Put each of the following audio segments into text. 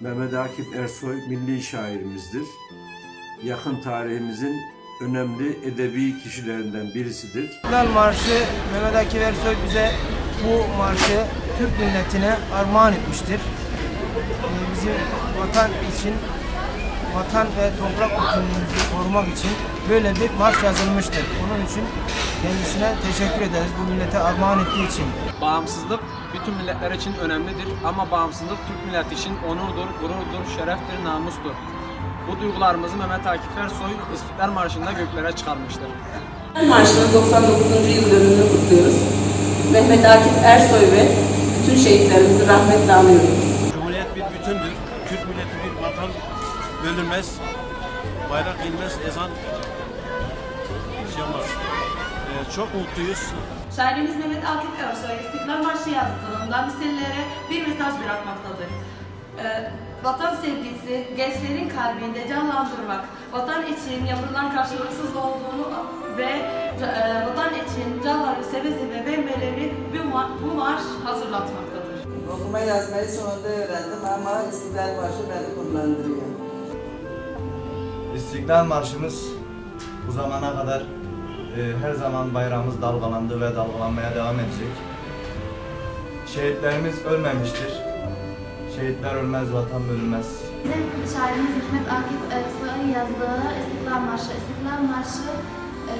Mehmet Akif Ersoy milli şairimizdir. Yakın tarihimizin önemli edebi kişilerinden birisidir. İstiklal Marşı Mehmet Akif Ersoy bize bu marşı Türk milletine armağan etmiştir. Ee, Bizim vatan için, vatan ve toprak bütünlüğümüzü korumak için böyle bir marş yazılmıştır. Onun için kendisine teşekkür ederiz bu millete armağan ettiği için. Bağımsızlık bütün milletler için önemlidir ama bağımsızlık Türk milleti için onurdur, gururdur, şereftir, namustur. Bu duygularımızı Mehmet Akif Ersoy İstiklal Marşı'nda göklere çıkarmıştır. Marşı'nın 99. yıl dönümünü kutluyoruz. Mehmet Akif Ersoy ve bütün şehitlerimizi rahmetle anıyoruz. Cumhuriyet bir bütündür. Türk milleti bir vatan bölünmez. Bayrak inmez, ezan şey olmaz. Ee, çok mutluyuz. Şairimiz Mehmet Akif Ersoy İstiklal Marşı yazdığında listelere bir mesaj bırakmaktadır. Ee, vatan sevgisi gençlerin kalbinde canlandırmak, vatan için yapılan karşılıksız olduğunu ve e, vatan için canları seve seve vermeleri bu, ma- bu marş hazırlatmaktadır. Okuma yazmayı sonunda öğrendim ama İstiklal Marşı beni gururlandırıyor. İstiklal Marşımız bu zamana kadar e, her zaman bayrağımız dalgalandı ve dalgalanmaya devam edecek. Şehitlerimiz ölmemiştir. Şehitler ölmez, vatan bölünmez. Bizim şairimiz Hikmet Akif Ersoy'un yazdığı İstiklal Marşı. İstiklal Marşı e,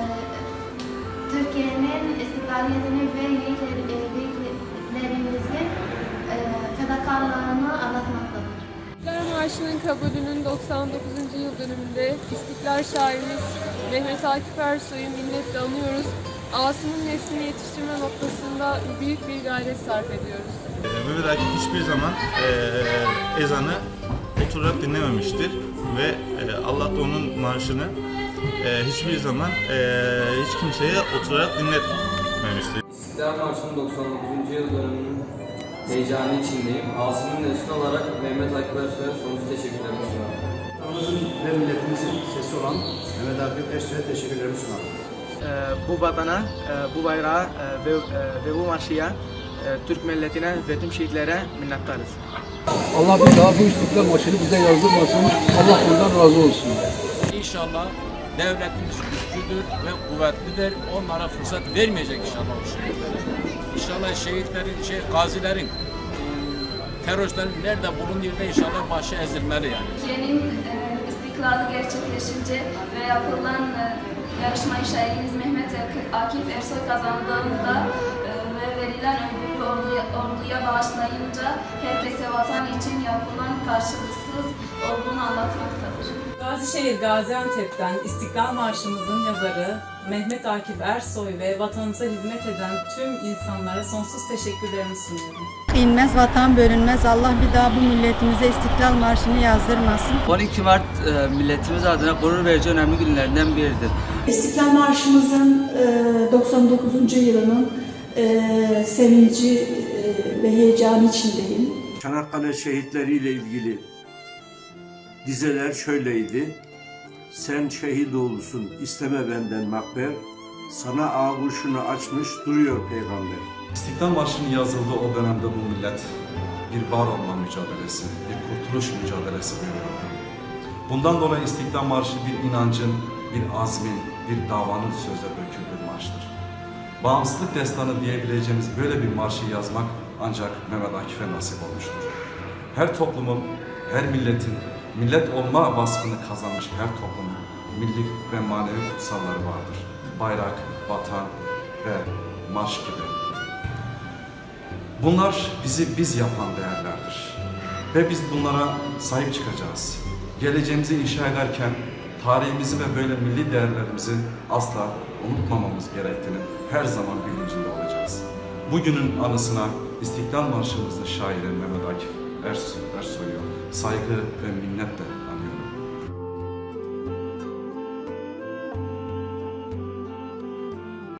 Türkiye'nin istiklaliyetini ve e, yiğitlerimizin Marşı'nın kabulünün 99. yıl dönümünde İstiklal şairimiz Mehmet Akif Ersoy'u minnetle anıyoruz. Asım'ın neslini yetiştirme noktasında büyük bir gayret sarf ediyoruz. Mehmet Akif hiçbir zaman eee, ezanı oturarak dinlememiştir ve eee, Allah da onun marşını eee, hiçbir zaman eee, hiç kimseye oturarak dinletmemiştir. İstiklal Marşı'nın 99. yıl dönümünün heyecanı içindeyim. Asım'ın nesli olarak Mehmet Akif Ersoy'a sonsuz teşekkürlerimi sunarım. Vatanımızın ve milletimizin sesi olan Mehmet Akif Ersoy'a teşekkürlerimi sunarım. bu vatana, e, bu bayrağa e, ve, e, ve bu marşıya e, Türk milletine ve tüm şehitlere minnettarız. Allah bir daha bu istiklal maçını bize yazdırmasın. Allah ondan razı olsun. İnşallah devletimiz güçlüdür ve kuvvetlidir. Onlara fırsat vermeyecek inşallah o şehitlere. İnşallah şehitlerin, şey, gazilerin, e, teröristlerin nerede bulunduğu inşallah başı ezilmeli yani. Türkiye'nin e, istiklali gerçekleşince ve yapılan e, yarışmayı şairimiz Mehmet Akif Ersoy kazandığında ve verilen ödülü orduya, orduya bağışlayınca herkese vatan için yapılan karşılıksız olduğunu anlatmaktadır. Gazişehir Gaziantep'ten İstiklal Marşımızın yazarı Mehmet Akif Ersoy ve vatanımıza hizmet eden tüm insanlara sonsuz teşekkürlerimi sunuyorum. İnmez vatan bölünmez. Allah bir daha bu milletimize İstiklal Marşı'nı yazdırmasın. 12 Mart e, milletimiz adına gurur verici önemli günlerden biridir. İstiklal Marşımızın e, 99. yılının e, sevinci e, ve heyecanı içindeyim. Çanakkale şehitleriyle ilgili dizeler şöyleydi. Sen şehit oğlusun isteme benden makber. Sana ağuşunu açmış duruyor peygamber. İstiklal Marşı'nın yazıldığı o dönemde bu millet bir var olma mücadelesi, bir kurtuluş mücadelesi veriyordu. Bundan dolayı İstiklal Marşı bir inancın, bir azmin, bir davanın sözle döküldüğü marştır. Bağımsızlık destanı diyebileceğimiz böyle bir marşı yazmak ancak Mehmet Akif'e nasip olmuştur. Her toplumun, her milletin, millet olma vasfını kazanmış her toplumun milli ve manevi kutsalları vardır. Bayrak, vatan ve marş gibi. Bunlar bizi biz yapan değerlerdir. Ve biz bunlara sahip çıkacağız. Geleceğimizi inşa ederken tarihimizi ve böyle milli değerlerimizi asla unutmamamız gerektiğini her zaman bilincinde olacağız. Bugünün anısına İstiklal Marşımızın şairi Mehmet Akif Ersoy, Ersoy'u saygı ve minnetle